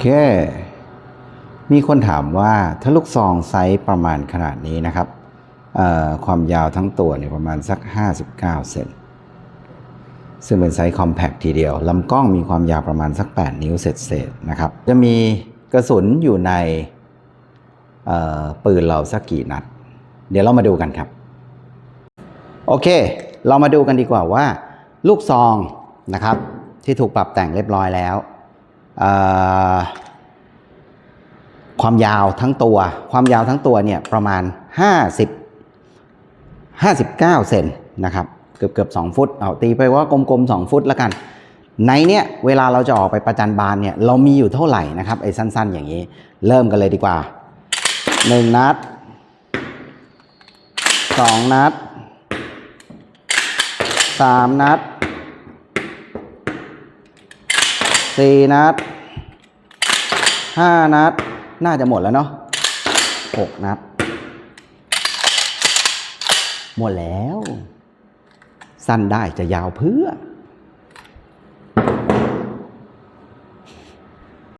เค มีคนถามว่าถ้าลูกซองไซส์ประมาณขนาดนี้นะครับ ความยาวทั้งตัวเนี่ยประมาณสัก 59 เซนซึ่งเป็นไซส์คอมแพคทีเดียวลำกล้องมีความยาวประมาณสัก 8 นิ้วเศษๆนะครับ จะมีกระสุนอยู่ในปืนเราสักกี่นัด เดี๋ยวเรามาดูกันครับ โอเค เรามาดูกันดีกว่าว่า ลูกซองนะครับที่ถูกปรับแต่งเรียบร้อยแล้ว ความยาวทั้งตัว ความยาวทั้งตัวเนี่ยประมาณ 50 59 เซนนะครับเกือบเกือบ2ฟุตเอาตีไปว่ากลมๆ2ฟุตแล้วกัน ในเนี่ยเวลาเราจะออกไปประจันบานเนี่ยเรามีอยู่เท่าไหร่นะครับไอ้สั้นๆ อย่างนี้ เริ่มกันเลยดีกว่า 1 นัด 2 นัด 3 นัด สี่นัดห้านัด น่าจะหมดแล้วเนาะหกนัด หมดแล้ว สั้นได้จะยาวเพื่อ